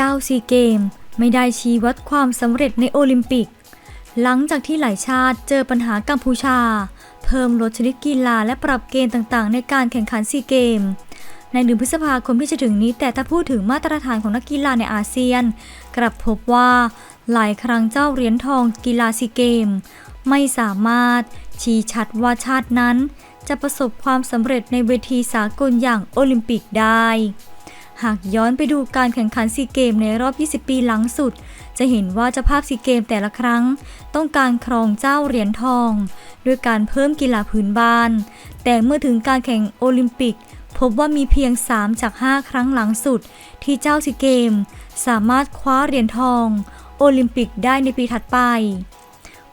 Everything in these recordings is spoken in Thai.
เจ้าซีเกม ไม่ได้ชี้วัดความสำเร็จในโอลิมปิก หลังจากที่หลายชาติเจอปัญหากัมพูชา เพิ่มลดชนิดกีฬาและปรับเกณฑ์ต่างๆ ในการแข่งขันซีเกม ในเดือนพฤษภาคมที่จะถึงนี้ แต่ถ้าพูดถึงมาตรฐานของนักกีฬาในอาเซียน กลับพบว่าหลายครั้งเจ้าเหรียญทองกีฬาซีเกม ไม่สามารถชี้ชัดว่าชาตินั้นจะประสบความสำเร็จในเวทีสากลอย่างโอลิมปิกได้ หากย้อนไปดูการแข่งขันซีเกมในรอบ 20 ปีหลังสุด จะเห็นว่าเจ้าภาพซีเกมแต่ละครั้ง ต้องการครองเจ้าเหรียญทอง ด้วยการเพิ่มกีฬาพื้นบ้าน แต่เมื่อถึงการแข่งโอลิมปิก พบว่ามีเพียง 3 จาก 5 ครั้งหลังสุด ที่เจ้าซีเกม สามารถคว้าเหรียญทอง โอลิมปิกได้ในปีถัดไป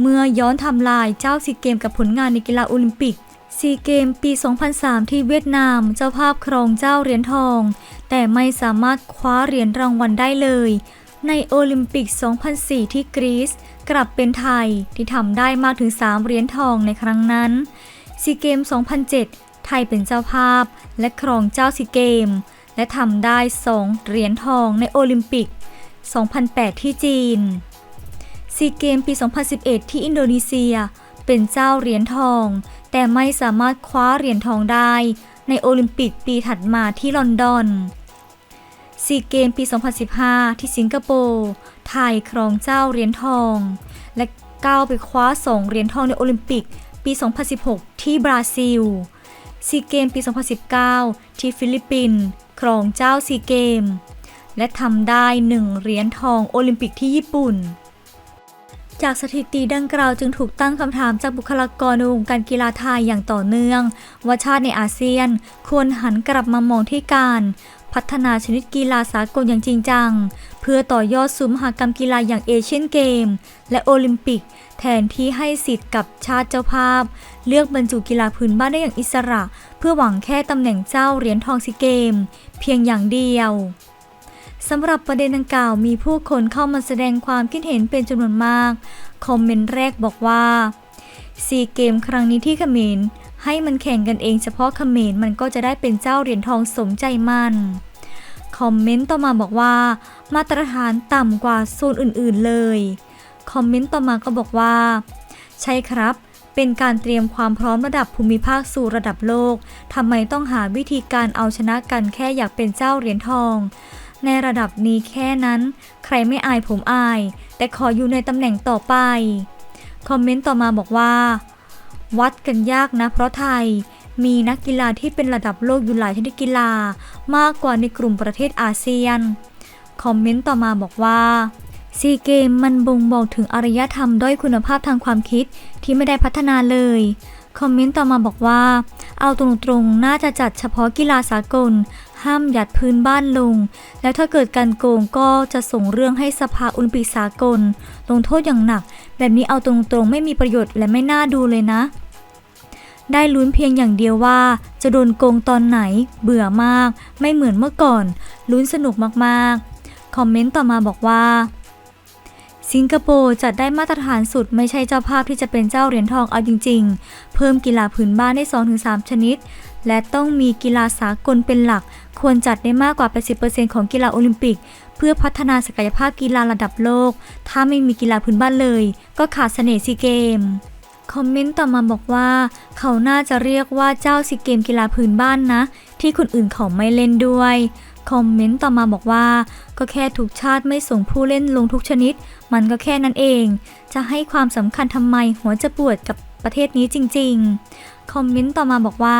เมื่อย้อนทำลายเจ้าซีเกมกับผลงานในกีฬาโอลิมปิกซีเกมปี 2003 ที่เวียดนาม เจ้าภาพครองเจ้าเหรียญทอง แต่ไม่สามารถคว้าเหรียญรางวัลได้เลย ในโอลิมปิก 2004 ที่กรีซกลับเป็นไทยที่ทำได้มากถึง 3 เหรียญทองในครั้งนั้นซีเกม 2007 ไทยเป็นเจ้าภาพ และครองเจ้าซีเกม และทำได้ 2 เหรียญทองในโอลิมปิก 2008 ที่จีนซีเกมปี 2011 ที่อินโดนีเซีย เป็นเจ้าเหรียญทอง แต่ไม่สามารถคว้าเหรียญทองได้ ในโอลิมปิกปีถัดมาที่ลอนดอน ซีเกมปี 2015 ที่สิงคโปร์ไทยครองเจ้าเหรียญทอง และก้าวไปคว้า 2 เหรียญทองในโอลิมปิกปี 2016 ที่บราซิลซีเกมปี 2019 ที่ฟิลิปปินส์ครองเจ้าซีเกม และทำได้ 1 เหรียญทองโอลิมปิกที่ญี่ปุ่น จากสถิติดังกล่าวจึงถูกตั้งคำถามจากบุคลากรในวงการกีฬาไทยอย่างต่อเนื่อง ว่าชาติในอาเซียนควรหันกลับมามองที่การ พัฒนาชนิดกีฬาสากลอย่างจริงจัง เพื่อต่อยอดสู่มหากรรมกีฬาอย่างเอเชียนเกม และโอลิมปิก แทนที่ให้สิทธิ์กับชาติเจ้าภาพ เลือกบรรจุกีฬาพื้นบ้านได้อย่างอิสระ เพื่อหวังแค่ตำแหน่งเจ้าเหรียญทองซีเกม เพียงอย่างเดียวสำหรับประเด็นดังกล่าวมีผู้คนเข้ามาแสดงความคิดเห็นเป็นจำนวนมาก คอมเมนต์แรกบอกว่าซีเกมครั้งนี้ที่เขมร ให้มันแข่งกันเองเฉพาะเขมรมันก็จะได้เป็นเจ้าเหรียญทองสมใจมันคอมเมนต์ต่อมาบอกว่า มาตรฐานต่ำกว่าโซนอื่นๆเลย คอมเมนต์ต่อมาก็บอกว่า ใช่ครับ เป็นการเตรียมความพร้อมระดับภูมิภาคสู่ระดับโลกทำไมต้องหาวิธีการเอาชนะกันแค่อยากเป็นเจ้าเหรียญทอง ในระดับนี้แค่นั้น ใครไม่อายผมอาย แต่ขออยู่ในตำแหน่งต่อไป คอมเมนต์ต่อมาบอกว่า วัดกันยากนะเพราะไทยมีนักกีฬาที่เป็นระดับโลกอยู่หลายชนิดกีฬามากกว่าในกลุ่มประเทศอาเซียน คอมเมนต์ต่อมาบอกว่าซีเกมมันบ่งบอกถึงอารยธรรมด้อยคุณภาพทางความคิดที่ไม่ได้พัฒนาเลย คอมเมนต์ต่อมาบอกว่า เอาตรงๆ น่าจะจัดเฉพาะกีฬาสากล ห้ามหยัดพื้นบ้านลง แล้วถ้าเกิดการโกงก็จะส่งเรื่องให้สภาโอลิมปิกสากล ลงโทษอย่างหนัก แบบนี้เอาตรงๆ ไม่มีประโยชน์และไม่น่าดูเลยนะ ได้ลุ้นเพียงอย่างเดียวว่า จะโดนโกงตอนไหน เบื่อมาก ไม่เหมือนเมื่อก่อนลุ้นสนุกมากๆ คอมเมนต์ต่อมาบอกว่า สิงคโปร์จัดได้มาตรฐานสุดไม่ใช่เจ้าภาพที่จะเป็นเจ้าเหรียญทองเอาจริง ๆ เพิ่มกีฬาพื้นบ้านได้ 2-3 ชนิด และต้องมีกีฬาสากลเป็นหลัก ควรจัดได้มากกว่า 80%ของกีฬาโอลิมปิก เพื่อพัฒนาศักยภาพกีฬาระดับโลก ถ้าไม่มีกีฬาพื้นบ้านเลย ก็ขาดเสน่ห์ซีเกมคอมเมนต์ต่อมาบอกว่า เขาน่าจะเรียกว่าเจ้าซีเกมกีฬาพื้นบ้านนะ ที่คนอื่นเขาไม่เล่นด้วย คอมเมนต์ต่อมาบอกว่า ก็แค่ทุกชาติไม่ส่งผู้เล่นลงทุกชนิด มันก็แค่นั้นเอง จะให้ความสำคัญทำไมหัวจะปวดกับประเทศนี้จริง ๆ คอมเมนต์ต่อมาบอกว่า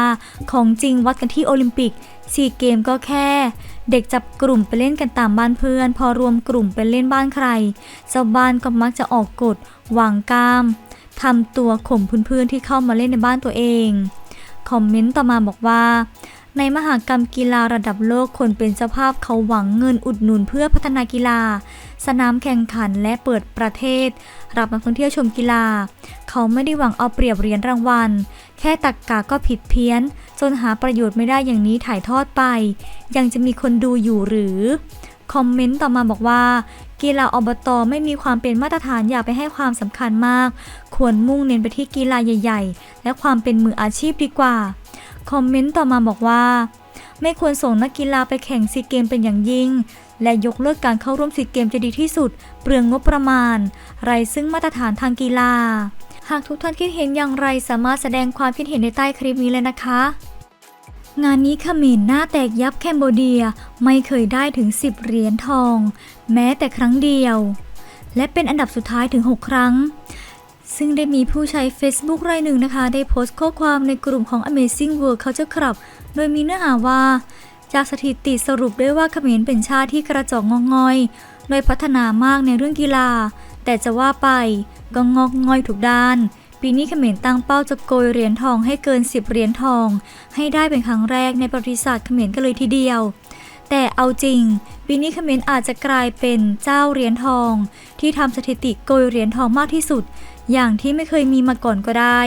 ของจริงวัดกันที่โอลิมปิกซีเกมก็แค่ เด็กจับกลุ่มไปเล่นกันตามบ้านเพื่อน พอรวมกลุ่มไปเล่นบ้านใครเจ้าบ้านก็มักจะออกกฎวางกล้ามทำตัวข่มเพื่อนๆที่เข้ามาเล่นในบ้านตัวเอง คอมเมนต์ต่อมาบอกว่า ในมหากรรมกีฬาระดับโลกคนเป็นเจ้าภาพเขาหวังเงินอุดหนุนเพื่อพัฒนากีฬา สนามแข่งขันและเปิดประเทศ รับนักท่องเที่ยวชมกีฬา เขาไม่ได้หวังเอาเปรียบเหรียญรางวัล แค่ตักกาก็ผิดเพี้ยน จนหาประโยชน์ไม่ได้อย่างนี้ถ่ายทอดไป ยังจะมีคนดูอยู่หรือ คอมเมนต์ต่อมาบอกว่ากีฬาอบตไม่มีความเป็นมาตรฐานอย่าไปให้ความสำคัญมาก ควรมุ่งเน้นไปที่กีฬาใหญ่ ๆ และความเป็นมืออาชีพดีกว่า คอมเมนต์ต่อมาบอกว่า ไม่ควรส่งนักกีฬาไปแข่งซีเกมเป็นอย่างยิ่ง และยกเลิกการเข้าร่วมซีเกมจะดีที่สุด เปลืองงบประมาณ ไรซึ่งมาตรฐานทางกีฬา หากทุกท่านคิดเห็นอย่างไรสามารถแสดงความคิดเห็นในใต้คลิปนี้เลยนะคะ งานนี้ขมรหน้าแตกยับแคนโบเดียไม่เคยได้ถึง 10 เหรียญทอง แม้แต่ครั้งเดียว และเป็นอันดับสุดท้ายถึง 6 ครั้ง ซึ่งได้มีผู้ใช้ Facebook รายหนึ่งนะคะ ได้โพสต์ข้อความในกลุ่มของ Amazing World Culture Club โดยมีเนื้อหาว่า จากสถิติสรุปได้ว่าเขมรเป็นชาติที่กระจอกงองอย โดยพัฒนามากในเรื่องกีฬา แต่จะว่าไปก็งอกงอยทุกด้านปีนี้เขมรตั้งเป้าจะโกยเหรียญทองให้เกิน 10 เหรียญทอง ให้ได้เป็นครั้งแรกในประวัติศาสตร์เขมรกันเลยทีเดียว แต่เอาจริงปีนี้เขมรอาจจะกลายเป็นเจ้าเหรียญทอง ที่ทำสถิติโกยเหรียญทองมากที่สุด อย่างที่ไม่เคยมีมาก่อนก็ได้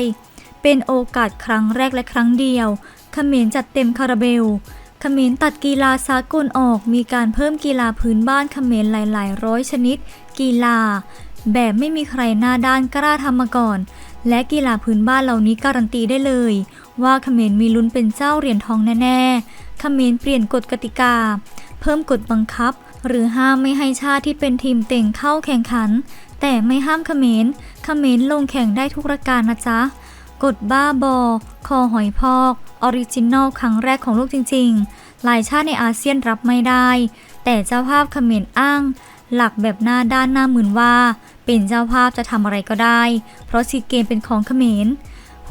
เป็นโอกาสครั้งแรกและครั้งเดียวเขมรจัดเต็มคาราเบลเขมรตัดกีฬาสากลออกมีการเพิ่มกีฬาพื้นบ้านเขมรหลาย ๆ ร้อยชนิด กีฬา แบบไม่มีใครหน้าด้านกล้าทำมาก่อน และกีฬาพื้นบ้านเหล่านี้การันตีได้เลย ว่าเขมรมีลุ้นเป็นเจ้าเหรียญทองแน่ ๆ เขมรเปลี่ยนกฎกติกา เพิ่มกฎบังคับ หรือห้ามไม่ให้ชาติที่เป็นทีมเต่งเข้าแข่งขัน แต่ไม่ห้ามเขมรเขมรลงแข่งได้ทุกรายการนะจ๊ะกฎบ้าบอ คอหอยพอกออริจินอลครั้งแรกของโลกจริงๆ หลายชาติในอาเซียนรับไม่ได้ แต่เจ้าภาพเขมรอ้าง หลักแบบหน้าด้านหน้าหมื่นว่า เป็นเจ้าภาพจะทำอะไรก็ได้ เพราะซีเกมเป็นของเขมร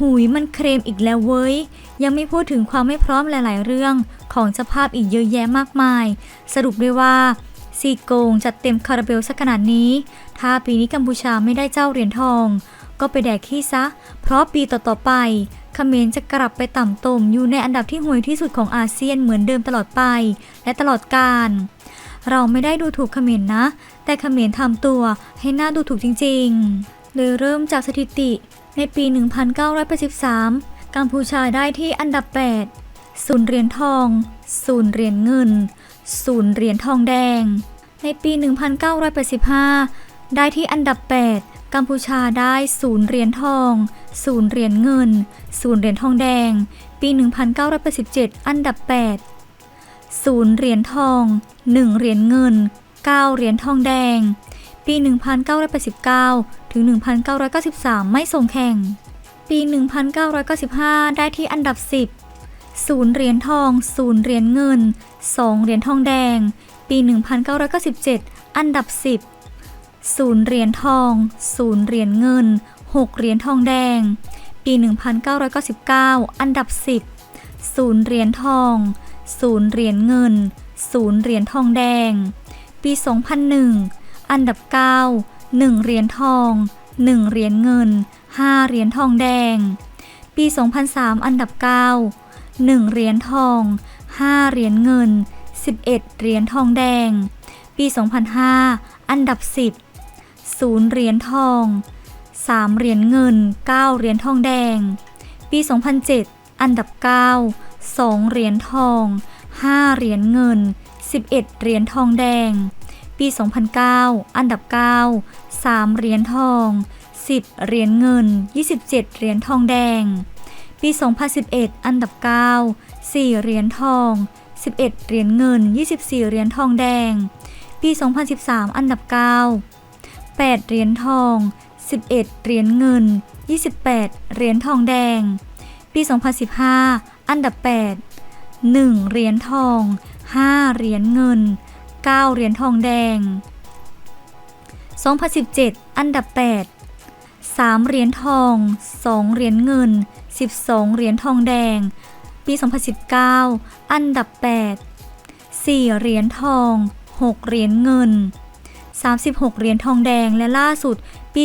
หุยมันเคลมอีกแล้วเว้ย ยังไม่พูดถึงความไม่พร้อมหลาย ๆ เรื่องของเจ้าภาพอีกเยอะแยะมากมาย สรุปด้วยว่าซีโกงจัดเต็มคาราเบลสักขนาดนี้ ถ้าปีนี้กัมพูชาไม่ได้เจ้าเหรียญทอง ก็ไปแดกขี้ซะ เพราะปีต่อ ๆ ไปเขมรจะกลับไปต่ำตมอยู่ในอันดับที่ห่วยที่สุดของอาเซียนเหมือนเดิมตลอดไป และตลอดกาลเราไม่ได้ดูถูกเขมรนะ แต่เขมรทำตัวให้หน่าดูถูกจริง ๆ เลยเริ่มจากสถิติ ในปี 1983 กัมพูชาได้ที่อันดับ 8 ศูนย์เหรียญทอง ศูนย์เหรียญเงิน ศูนย์เหรียญทองแดง ในปี 1985 ได้ที่อันดับ 8 กัมพูชาได้ศูนย์เหรียญทอง ศูนย์เหรียญเงิน ศูนย์เหรียญทองแดง ปี 1987 อันดับ 8 ศูนย์เหรียญทอง 1 เหรียญเงิน 9 เหรียญทองแดง ปี 1989 ถึง 1993 ไม่ส่งแข่ง ปี 1995 ได้ที่อันดับ 10ศูนย์เหรียญทองศูนย์เหรียญเงิน 2 เหรียญทองแดง ปี 1997 อันดับ 10ศูนย์เหรียญทองศูนย์เหรียญเงิน 6 เหรียญทองแดง ปี 1999 อันดับ 10ศูนย์เหรียญทองศูนย์เหรียญเงินศูนย์เหรียญทองแดง ปี 2001 อันดับ 9 1 เหรียญทอง 1 เหรียญเงิน 5 เหรียญทองแดง ปี 2003 อันดับ 9 1 เหรียญทอง 5 เหรียญเงิน 11 เหรียญทองแดง ปี 2005 อันดับ 10 0 เหรียญทอง 3 เหรียญเงิน 9 เหรียญทองแดง ปี 2007 อันดับ 9 2 เหรียญทอง 5 เหรียญเงิน 11 เหรียญทองแดง ปี 2009 อันดับ 9 3 เหรียญทอง 10 เหรียญเงิน 27 เหรียญทองแดง ปี 2011 อันดับ 9 4 เหรียญทอง 11 เหรียญเงิน 24 เหรียญทองแดง ปี 2013 อันดับ 9 8 เหรียญทอง 11 เหรียญเงิน 28 เหรียญทองแดง ปี 2015 อันดับ 8 1 เหรียญทอง 5 เหรียญเงิน 9 เหรียญทองแดง 2017 อันดับ 8 3 เหรียญทอง 2 เหรียญเงิน 12 เหรียญทองแดง ปี 2019 อันดับ 8 4 เหรียญทอง 6 เหรียญเงิน 36 เหรียญทองแดงและล่าสุด ปี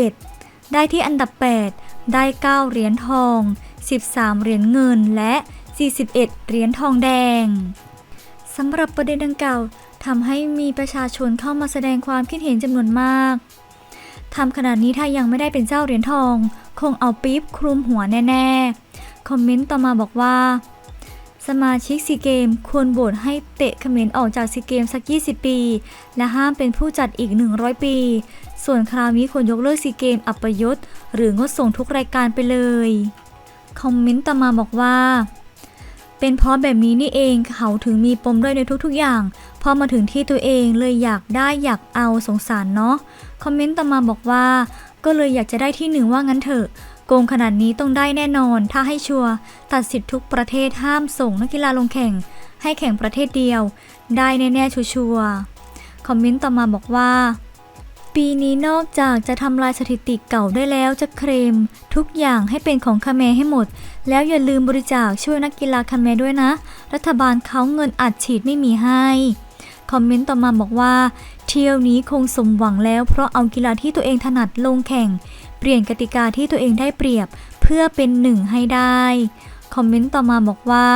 2021 ได้ที่อันดับ 8 ได้ 9 เหรียญทอง 13 เหรียญเงินและ 41 เหรียญทองแดง สำหรับประเด็นดังกล่าวทำให้มีประชาชนเข้ามาแสดงความคิดเห็นจำนวนมากทำขนาดนี้ถ้ายังไม่ได้เป็นเจ้าเหรียญทอง คงเอาปี๊บคลุมหัวแน่ๆ คอมเมนต์ต่อมาบอกว่า สมาชิกซีเกมควรโหวตให้เตะเขมรออกจากซีเกมสัก 20 ปี และห้ามเป็นผู้จัดอีก 100 ปี ส่วนคราวนี้ควรยกเลิกซีเกมอัปยศ หรืองดส่งทุกรายการไปเลย คอมเมนต์ต่อมาบอกว่า เป็นเพราะแบบนี้นี่เองเขาถึงมีปมด้อยในทุกๆอย่าง พอมาถึงที่ตัวเองเลยอยากได้อยากเอาสงสารเนาะ คอมเมนต์ต่อมาบอกว่า ก็เลยอยากจะได้ที่หนึ่งว่างั้นเถอะ โกงขนาดนี้ต้องได้แน่นอน ถ้าให้ชัวร์ตัดสิทธิ์ทุกประเทศห้ามส่งนักกีฬาลงแข่ง ให้แข่งประเทศเดียว ได้แน่ๆชัวร์คอมเมนต์ต่อมาบอกว่า ปีนี้นอกจากจะทำลายสถิติเก่าได้แล้วจะเคลมทุกอย่างให้เป็นของคาเมให้หมด แล้วอย่าลืมบริจาคช่วยนักกีฬาคาเมด้วยนะ รัฐบาลเขาเงินอัดฉีดไม่มีให้ คอมเมนต์ต่อมาบอกว่า เที่ยวนี้คงสมหวังแล้วเพราะเอากีฬาที่ตัวเองถนัดลงแข่ง เปลี่ยนกติกาที่ตัวเองได้เปรียบเพื่อเป็นหนึ่งให้ได้ คอมเมนต์ต่อมาบอกว่า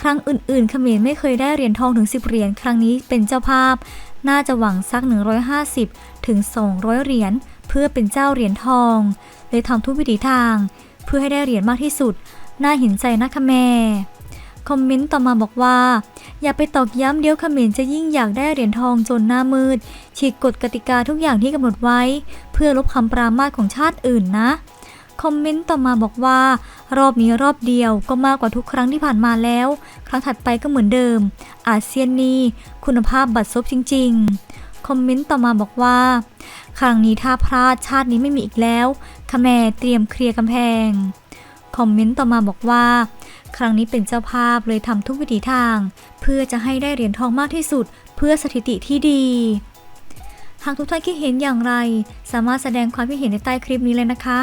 ครั้งอื่นๆเขมรไม่เคยได้เหรียญทองถึง 10 เหรียญ ครั้งนี้เป็นเจ้าภาพ น่าจะหวังสัก 150 ถึง 200 เหรียญเพื่อเป็นเจ้าเหรียญทองเลยทำทุกวิถีทาง เพื่อให้ได้เหรียญมากที่สุด น่าเห็นใจนะคะแม่คอมเมนต์ต่อมาบอกว่า อย่าไปตอกย้ำเดี๋ยวเขมรจะยิ่งอยากได้เหรียญทองจนหน้ามืด ฉีกกฎกติกาทุกอย่างที่กำหนดไว้ เพื่อลบคำปรามาสของชาติอื่นนะ คอมเมนต์ต่อมาบอกว่า รอบนี้รอบเดียวก็มากกว่าทุกครั้งที่ผ่านมาแล้ว ครั้งถัดไปก็เหมือนเดิม อาเซียนนี้คุณภาพบัตรซบจริง ๆ คอมเมนต์ต่อมาบอกว่า ครั้งนี้ถ้าพลาดชาตินี้ไม่มีอีกแล้วคาแมเตรียมเคลียร์กำแพง คอมเมนต์ต่อมาบอกว่า ครั้งนี้เป็นเจ้าภาพเลยทำทุกวิถีทาง เพื่อจะให้ได้เหรียญทองมากที่สุด เพื่อสถิติที่ดีหากทุกท่านคิดเห็นอย่างไร สามารถแสดงความคิดเห็นในใต้คลิปนี้เลยนะคะ